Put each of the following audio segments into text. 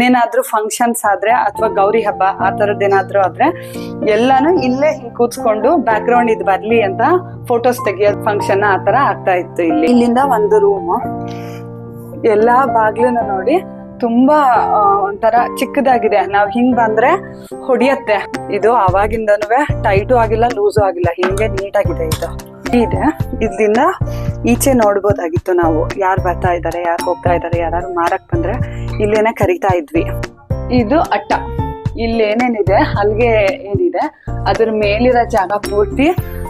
ಇನ್ನೇನಾದ್ರೂ functions ಆದ್ರೆ ಅಥವಾ ಗೌರಿ ಹಬ್ಬ, ಆ ತರದ್ ಏನಾದ್ರೂ ಆದ್ರೆ ಎಲ್ಲಾನು ಇಲ್ಲೇ ಹಿಂಗ್ ಕೂತ್ಕೊಂಡು ಬ್ಯಾಕ್ ಗ್ರೌಂಡ್ ಇದ್ ಬರ್ಲಿ ಅಂತ ಫೋಟೋಸ್ ತೆಗಿಯೋದ್ ಫಂಕ್ಷನ್ ಆ ತರ ಆಗ್ತಾ ಇತ್ತು ಇಲ್ಲಿ. ಇಲ್ಲಿಂದ ಒಂದು ರೂಮ್ ಎಲ್ಲಾ ಬಾಗ್ಲನ್ನ ನೋಡಿ ತುಂಬಾ ಒಂಥರ ಚಿಕ್ಕದಾಗಿದೆ. ನಾವ್ ಹಿಂಗ್ ಬಂದ್ರೆ ಹೊಡಿಯತ್ತೆ. ಇದು ಅವಾಗಿಂದನುವೆ ಟೈಟು ಆಗಿಲ್ಲ ಲೂಸು ಆಗಿಲ್ಲ. ಹಿಂಗೆ ನೀಟಾಗಿದೆ ಇದು. ಇದೆ ಇಲ್ಲಿಂದ ಈಚೆ ನೋಡ್ಬೋದಾಗಿತ್ತು ನಾವು. ಯಾರು ಬರ್ತಾ ಇದ್ದಾರೆ ಯಾರು ಹೋಗ್ತಾ ಇದ್ದಾರೆ ಯಾರು ಮಾರಕ್ ಬಂದ್ರೆ ಇಲ್ಲೇನೆ ಕರಿತಾ ಇದ್ವಿ. ಇದು ಅಟ್ಟ. ಇಲ್ಲಿ ಏನೇನಿದೆ ಹಲ್ಗೆ ಏನಿದೆ, ಅದ್ರ ಮೇಲಿರೋ ಜಾಗ ಪೂರ್ತಿ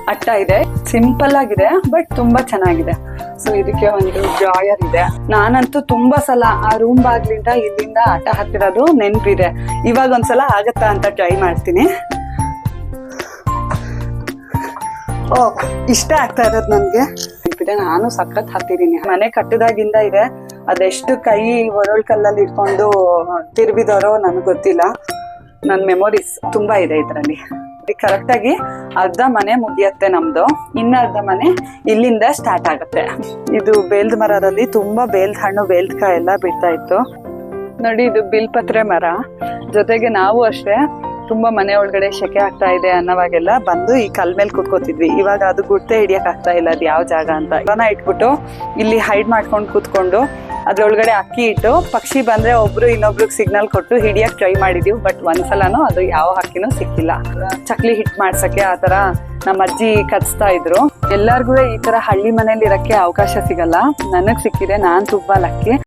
ಅಟ್ಟ ಇದೆ. ಸಿಂಪಲ್ ಆಗಿದೆ ಬಟ್ ತುಂಬಾ ಚೆನ್ನಾಗಿದೆ. ಸೊ ಇದಕ್ಕೆ ಒಂದು ಜಾಯರ್ ಇದೆ. ನಾನಂತೂ ತುಂಬಾ ಸಲ ಆ ರೂಮ್ ಬಾಗ್ಲಿಂದ ಇಲ್ಲಿಂದ ಅಟ್ಟ ಹತ್ತಿರೋದು ನೆನಪಿದೆ. ಇವಾಗ ಒಂದ್ಸಲ ಆಗತ್ತಾ ಅಂತ ಟ್ರೈ ಮಾಡ್ತೀನಿ. ಓ ಇಷ್ಟ ಆಗ್ತಾ ಇರೋದು ನನ್ಗೆ ನೆನ್ಪಿದೆ ನಾನು ಸಖತ್ ಹತ್ತಿದೀನಿ. ಮನೆ ಕಟ್ಟದಾಗಿಂದ ಇದೆ. ಅದೆಷ್ಟು ಕೈ ಒರಳ್ ಕಲ್ಲಲ್ಲಿ ಇಟ್ಕೊಂಡು ತಿರ್ಬಿದಾರೋ ನನಗೆ ಗೊತ್ತಿಲ್ಲ. ನನ್ನ ಮೆಮೊರೀಸ್ ತುಂಬಾ ಇದೆ ಇದರಲ್ಲಿ. ಕರೆಕ್ಟ್ ಆಗಿ ಅರ್ಧ ಮನೆ ಮುಗಿಯತ್ತೆ ನಮ್ದು. ಇನ್ನ ಅರ್ಧ ಮನೆ ಇಲ್ಲಿಂದ ಸ್ಟಾರ್ಟ್ ಆಗುತ್ತೆ. ಇದು ಬೇಲ್ದ ಮರದಲ್ಲಿ ತುಂಬಾ ಬೇಲ್ದ ಹಣ್ಣು, ಬೇಲ್ದ ಕಾಯಿ ಎಲ್ಲ ಬಿಡ್ತಾ ಇತ್ತು. ನೋಡಿ, ಇದು ಬಿಲ್ಪತ್ರೆ ಮರ. ಜೊತೆಗೆ ನಾವು ಅಷ್ಟೇ ತುಂಬಾ ಮನೆ ಒಳಗಡೆ ಶೆಕೆ ಆಗ್ತಾ ಇದೆ ಅನ್ನೋವಾಗೆಲ್ಲ ಬಂದು ಈ ಕಲ್ ಮೇಲೆ ಕುತ್ಕೋತಿದ್ವಿ. ಇವಾಗ ಅದು ಗುರ್ತೆ ಹಿಡಿಯಕ್ ಆಗ್ತಾ ಇಲ್ಲ, ಅದು ಯಾವ ಜಾಗ ಅಂತ. ಇವನ ಇಟ್ಬಿಟ್ಟು ಇಲ್ಲಿ ಹೈಡ್ ಮಾಡ್ಕೊಂಡು ಕೂತ್ಕೊಂಡು ಅದ್ರೊಳಗಡೆ ಅಕ್ಕಿ ಇಟ್ಟು ಪಕ್ಷಿ ಬಂದ್ರೆ ಒಬ್ರು ಇನ್ನೊಬ್ರಿಗೆ ಸಿಗ್ನಲ್ ಕೊಟ್ಟು ಹಿಡಿಯಕ್ ಟ್ರೈ ಮಾಡಿದೀವಿ, ಬಟ್ ಒಂದ್ಸಲನೂ ಅದು ಯಾವ ಹಕ್ಕಿನೂ ಸಿಕ್ಕಿಲ್ಲ. ಚಕ್ಲಿ ಹಿಟ್ ಮಾಡ್ಸಕ್ಕೆ ಆ ತರ ನಮ್ಮ ಅಜ್ಜಿ ಕಚ್ತಾ ಇದ್ರು. ಎಲ್ಲಾರ್ಗು ಈ ತರ ಹಳ್ಳಿ ಮನೇಲಿ ಇರಕ್ಕೆ ಅವಕಾಶ ಸಿಗಲ್ಲ. ನನಗ್ ಸಿಕ್ಕಿದೆ, ನಾನ್ ತುಂಬಾ ಲಕ್ಕಿ.